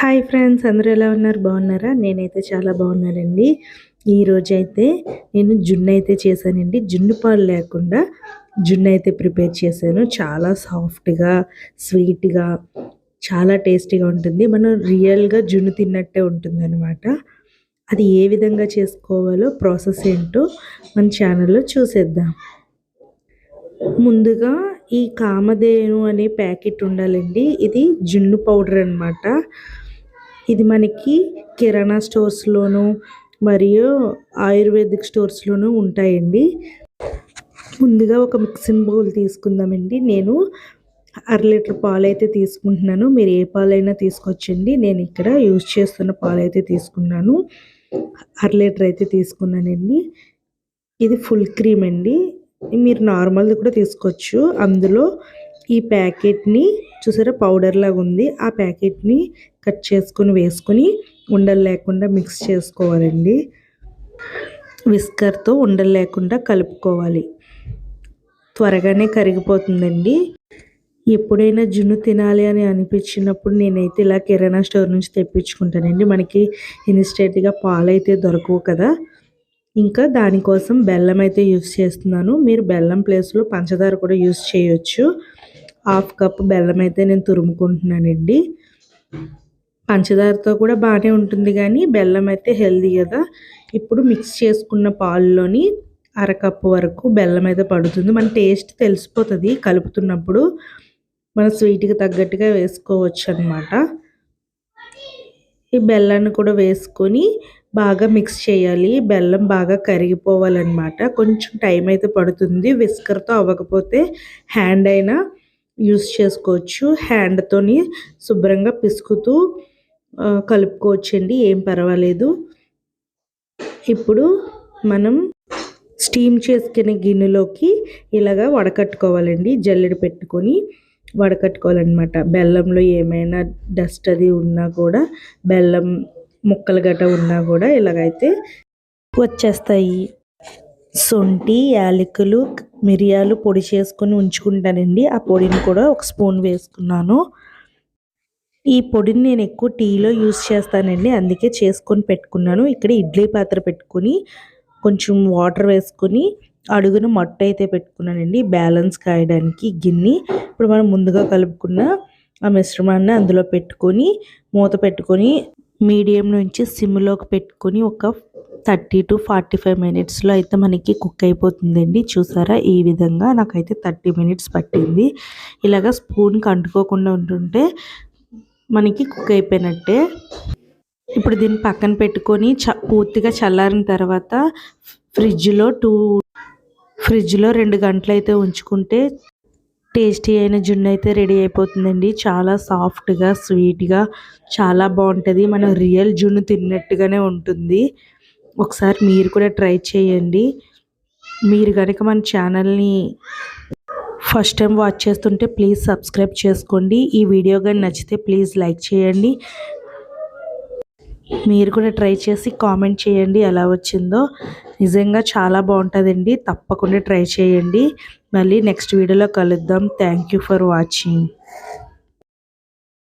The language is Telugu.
హాయ్ ఫ్రెండ్స్ అందరూ ఎలా ఉన్నారు? బాగున్నారా? నేనైతే చాలా బాగున్నానండి. ఈరోజు అయితే నేను జున్ను అయితే చేశానండి. జున్ను పాలు లేకుండా జున్ను అయితే ప్రిపేర్ చేశాను. చాలా సాఫ్ట్గా స్వీట్గా చాలా టేస్టీగా ఉంటుంది. మనం రియల్గా జున్ను తిన్నట్టే ఉంటుందన్నమాట. అది ఏ విధంగా చేసుకోవాలో ప్రాసెస్ ఏంటో మన ఛానల్లో చూసేద్దాం. ముందుగా ఈ కామధేను అనే ప్యాకెట్ ఉండాలండి. ఇది జున్ను పౌడర్ అనమాట ఇది మనకి కిరాణా స్టోర్స్లోను మరియు ఆయుర్వేదిక్ స్టోర్స్లోనూ ఉంటాయండి. ముందుగా ఒక మిక్సింగ్ బౌల్ తీసుకుందామండి. నేను అర లీటర్ పాలు అయితే తీసుకుంటున్నాను. మీరు ఏ పాలైనా తీసుకొచ్చండి. నేను ఇక్కడ యూజ్ చేస్తున్న పాలు అయితే తీసుకున్నాను. అర లీటర్ అయితే తీసుకున్నానండి. ఇది ఫుల్ క్రీమ్ అండి. మీరు నార్మల్ది కూడా తీసుకోవచ్చు. అందులో ఈ ప్యాకెట్ని చూసారా? పౌడర్ లాగా ఉంది. ఆ ప్యాకెట్ని కట్ చేసుకొని వేసుకొని ఉండలు లేకుండా మిక్స్ చేసుకోవాలండి. విస్కర్తో ఉండలు లేకుండా కలుపుకోవాలి. త్వరగానే కరిగిపోతుందండి. ఎప్పుడైనా జున్ను తినాలి అని అనిపించినప్పుడు నేనైతే ఇలా కిరాణా స్టోర్ నుంచి తెప్పించుకుంటానండి. మనకి ఇన్స్టెంట్గా పాలు అయితే దొరకవు కదా. ఇంకా దానికోసం బెల్లం అయితే యూస్ చేస్తున్నాను. మీరు బెల్లం ప్లేస్లో పంచదార కూడా యూస్ చేయొచ్చు. హాఫ్ కప్ బెల్లం అయితే నేను తురుముకుంటున్నానండి. పంచదారతో కూడా బాగానే ఉంటుంది కానీ బెల్లం అయితే హెల్దీ కదా. ఇప్పుడు మిక్స్ చేసుకున్న పాలులోని అరకప్పు వరకు బెల్లం అయితే పడుతుంది. మన టేస్ట్ తెలిసిపోతుంది కలుపుతున్నప్పుడు. మన స్వీట్కి తగ్గట్టుగా వేసుకోవచ్చు అనమాట ఈ బెల్లాన్ని కూడా వేసుకొని బాగా మిక్స్ చేయాలి. బెల్లం బాగా కరిగిపోవాలన్నమాట. కొంచెం టైం అయితే పడుతుంది. విస్కర్తో అవ్వకపోతే హ్యాండ్ అయినా యూస్ చేసుకోవచ్చు. హ్యాండ్తోని శుభ్రంగా పిసుకుతూ కలుపుకోవచ్చండి. ఏం పర్వాలేదు. ఇప్పుడు మనం స్టీమ్ చేసుకునే గిన్నెలోకి ఇలాగా వడకట్టుకోవాలండి. జల్లెడ పెట్టుకొని వడకట్టుకోవాలన్నమాట. బెల్లంలో ఏమైనా డస్ట్ అది ఉన్నా కూడా బెల్లం ముక్కలు గట్ట ఉన్నా కూడా ఇలాగైతే వచ్చేస్తాయి. శొంఠి యాలకులు మిరియాలు పొడి చేసుకొని ఉంచుకుంటానండి. ఆ పొడిని కూడా ఒక స్పూన్ వేసుకున్నాను. ఈ పొడిని నేను ఎక్కువ టీలో యూస్ చేస్తానండి. అందుకే చేసుకొని పెట్టుకున్నాను. ఇక్కడ ఇడ్లీ పాత్ర పెట్టుకొని కొంచెం వాటర్ వేసుకొని అడుగున మట్ట అయితే పెట్టుకున్నానండి. బ్యాలెన్స్ కాయడానికి గిన్నె. ఇప్పుడు మనం ముందుగా కలుపుకున్న ఆ మిశ్రమాన్ని అందులో పెట్టుకొని మూత పెట్టుకొని మీడియం నుంచి సిమ్లోకి పెట్టుకొని ఒక థర్టీ టు ఫార్టీ ఫైవ్ మినిట్స్లో అయితే మనకి కుక్ అయిపోతుందండి. చూసారా? ఈ విధంగా నాకైతే థర్టీ మినిట్స్ పట్టింది. ఇలాగ స్పూన్కి అంటుకోకుండా ఉంటుంటే మనకి కుక్ అయిపోయినట్టే. ఇప్పుడు దీన్ని పక్కన పెట్టుకొని చ పూర్తిగా చల్లారిన తర్వాత ఫ్రిడ్జ్లో టూ ఫ్రిడ్జ్లో రెండు గంటలు అయితే ఉంచుకుంటే టేస్టీ అయిన జున్ను అయితే రెడీ అయిపోతుందండి. చాలా సాఫ్ట్గా స్వీట్గా చాలా బాగుంటుంది. మనం రియల్ జున్ను తిన్నట్టుగానే ఉంటుంది. ఒకసారి మీరు కూడా ట్రై చేయండి. మీరు కనుక మన ఛానల్ని ఫస్ట్ టైం వాచ్ చేస్తుంటే ప్లీజ్ సబ్స్క్రైబ్ చేసుకోండి. ఈ వీడియో కానీ నచ్చితే ప్లీజ్ లైక్ చేయండి. మీరు కూడా ట్రై చేసి కామెంట్ చేయండి ఎలా వచ్చిందో. నిజంగా చాలా బాగుంటుందండి. తప్పకుండా ట్రై చేయండి. మళ్ళీ నెక్స్ట్ వీడియోలో కలుద్దాం. Thank for watching.